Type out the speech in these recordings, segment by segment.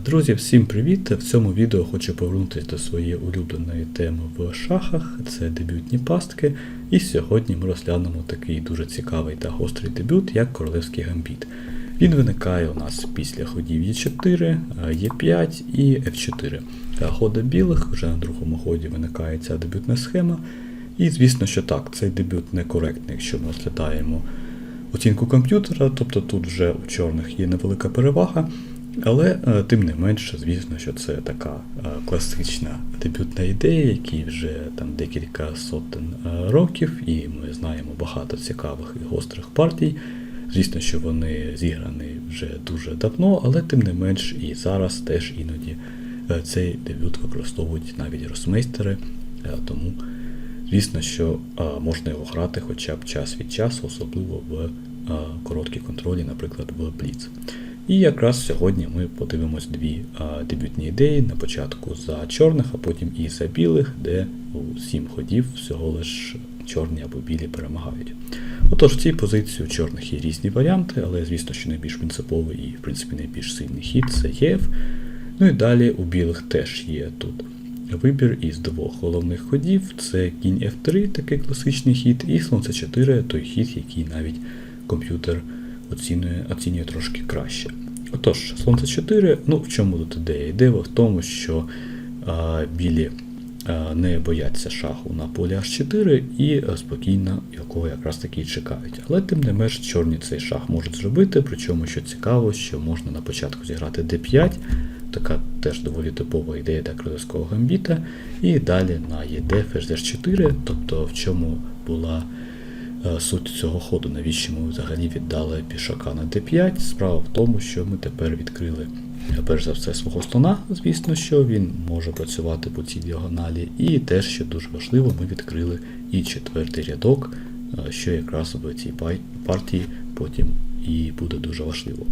Друзі, всім привіт! В цьому відео хочу повернутися до своєї улюбленої теми в шахах. Це дебютні пастки. І сьогодні ми розглянемо такий дуже цікавий та гострий дебют, як королевський гамбіт. Він виникає у нас після ходів Е4, Е5 і F4. Хода білих вже на другому ході виникає ця дебютна схема. І звісно, що так, цей дебют некоректний, якщо ми розглядаємо оцінку комп'ютера, тобто тут вже у чорних є невелика перевага. Але е, тим не менше, звісно, що це така е, класична дебютна ідея, якій вже там декілька сотень е, років, і ми знаємо багато цікавих і гострих партій. Звісно, що вони зіграні вже дуже давно, але тим не менш і зараз теж іноді цей дебют використовують навіть росмейстери, тому звісно, що можна його грати хоча б час від часу, особливо в короткій контролі, наприклад, в Blitz. І якраз сьогодні ми подивимось дві а, дебютні ідеї на початку за чорних, а потім і за білих, де у сім ходів всього лиш чорні або білі перемагають. Отож, в цій позиції у чорних є різні варіанти, але звісно, що найбільш принциповий і, в принципі, найбільш сильний хід це ЄФ. Ну і далі у білих теж є тут вибір із двох головних ходів: це кінь F3, такий класичний хід, і слон C4, той хід, який навіть комп'ютер оцінює, оцінює трошки краще. Отож, Сонце 4, ну в чому тут ідея? Ідея в тому, що а, білі а, не бояться шаху на полі H4 і а, спокійно його якраз таки і чекають. Але тим не менш чорні цей шах можуть зробити, причому що цікаво, що можна на початку зіграти D5, така теж доволі типова ідея для крилевського гамбіта, і далі на ЕД ферзь 4 тобто в чому була суть цього ходу, навіщо ми взагалі віддали пішака на d5. Справа в тому, що ми тепер відкрили, перш за все, свого слона, звісно, що він може працювати по цій діагоналі. І теж, що дуже важливо, ми відкрили і четвертий рядок, що якраз в цій партії потім і буде дуже важливо.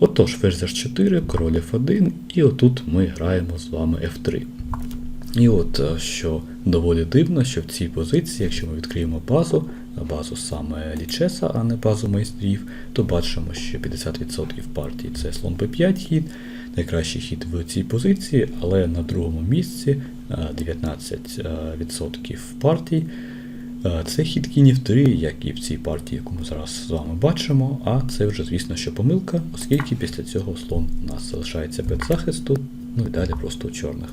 Отож, ферзь h4, король f1, і отут ми граємо з вами f3. І от що доволі дивно, що в цій позиції, якщо ми відкриємо базу, базу саме лічеса, а не базу майстрів, то бачимо, що 50% партії це слон P5 хід, найкращий хід в цій позиції, але на другому місці 19% партій. Це хід кінів 3, як і в цій партії, яку ми зараз з вами бачимо, а це вже, звісно, що помилка, оскільки після цього слон у нас залишається без захисту, ну і далі просто у чорних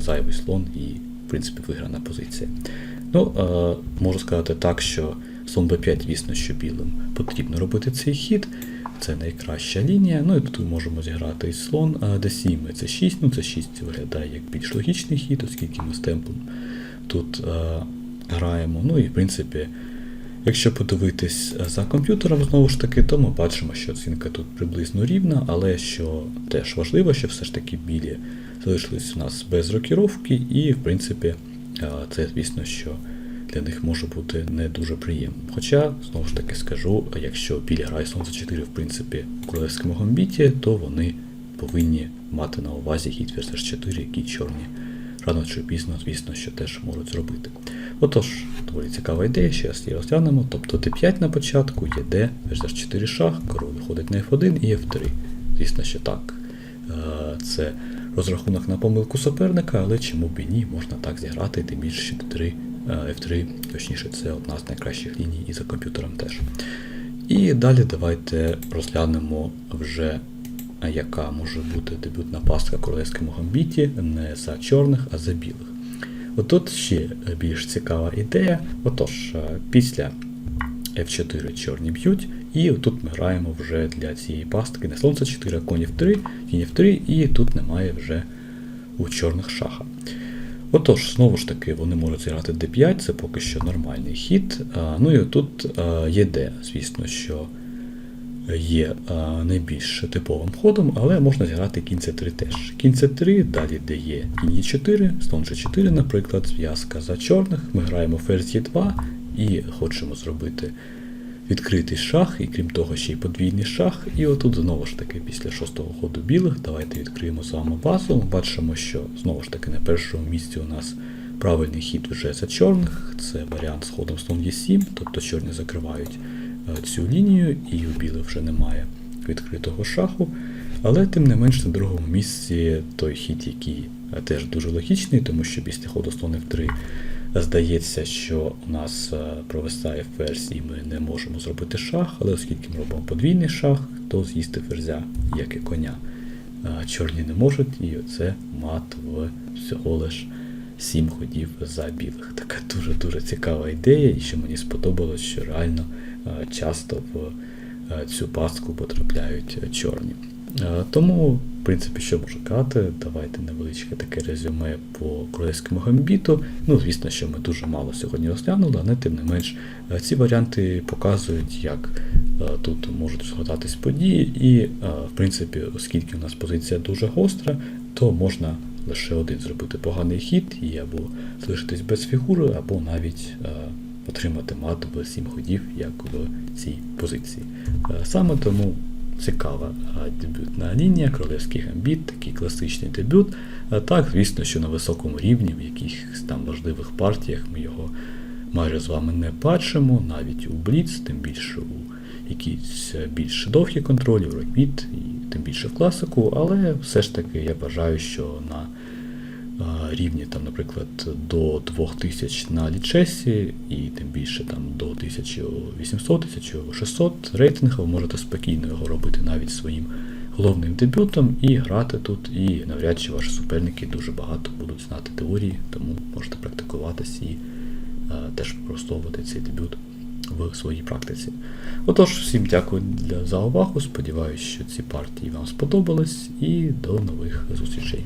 зайвий слон і, в принципі, виграна позиція. Ну, е, можу сказати так, що слон b5, звісно, що білим потрібно робити цей хід. Це найкраща лінія. Ну і тут ми можемо зіграти і слон d7, це 6, ну це 6 виглядає як більш логічний хід, оскільки ми з темпом тут е, граємо. Ну і в принципі, якщо подивитись за комп'ютером, знову ж таки, то ми бачимо, що оцінка тут приблизно рівна, але що теж важливо, що все ж таки білі залишились у нас без рокіровки, і в принципі. Це, звісно, що для них може бути не дуже приємно. Хоча, знову ж таки скажу, якщо білі грає Сонце 4 в принципі у королевському гамбіті, то вони повинні мати на увазі хід ферзь 4, які чорні рано чи пізно, звісно, що теж можуть зробити. Отож, доволі цікава ідея, ще раз її розглянемо. Тобто Т5 на початку, є Д, ферзь 4 шах, король виходить на F1 і F3. Звісно, що так. Це розрахунок на помилку суперника, але чому б і ні, можна так зіграти, тим більше що F3, F3, точніше, це одна з найкращих ліній і за комп'ютером теж. І далі давайте розглянемо вже, яка може бути дебютна пастка королевському гамбіті не за чорних, а за білих. Отут ще більш цікава ідея. Отож, після F4 чорні б'ють. І тут ми граємо вже для цієї пастки не слон С4, а конь F3, кінь F3, і тут немає вже у чорних шаха. Отож, знову ж таки, вони можуть зіграти D5, це поки що нормальний хід. Ну і тут є D, звісно, що є найбільш типовим ходом, але можна зіграти кінь С3 теж. Кінь С3, далі де є кінь Е4, слон G4, наприклад, зв'язка за чорних. Ми граємо ферзь Е2 і хочемо зробити відкритий шах, і крім того, ще й подвійний шах. І отут знову ж таки, після шостого ходу білих, давайте відкриємо з вами базу. Бачимо, що знову ж таки на першому місці у нас правильний хід вже за чорних. Це варіант з ходом слон Е7, тобто чорні закривають цю лінію, і у білих вже немає відкритого шаху. Але тим не менш на другому місці той хід, який теж дуже логічний, тому що після ходу слон F3 здається, що у нас е, провисає ферзь і ми не можемо зробити шах, але оскільки ми робимо подвійний шах, то з'їсти ферзя, як і коня. Е, Чорні не можуть, і оце мат в всього лиш 7 ходів за білих. Така дуже-дуже цікава ідея, і що мені сподобалось, що реально е, часто в е, цю пастку потрапляють чорні. Е, Тому, в принципі, що можу казати, давайте невеличке таке резюме по королевському гамбіту. Ну, звісно, що ми дуже мало сьогодні розглянули, але тим не менш ці варіанти показують, як тут можуть згадатись події, і, в принципі, оскільки у нас позиція дуже гостра, то можна лише один зробити поганий хід і або залишитись без фігури, або навіть е, отримати мат в 7 ходів, як в цій позиції. Е, Саме тому цікава е, дебютна лінія, королевський гамбіт, такий класичний дебют. Е, Так, звісно, що на високому рівні, в якихось там важливих партіях ми його майже з вами не бачимо, навіть у Бліц, тим більше у якісь більш довгі контролі, в роквіт тим більше в класику, але все ж таки я вважаю, що на рівні, там, наприклад, до 2000 на лічесі, і тим більше там до 1800-1600 рейтинга ви можете спокійно його робити навіть своїм головним дебютом і грати тут, і навряд чи ваші суперники дуже багато будуть знати теорії, тому можете практикуватись і а, теж використовувати цей дебют в своїй практиці. Отож, всім дякую за увагу. Сподіваюсь, що ці партії вам сподобались, і до нових зустрічей.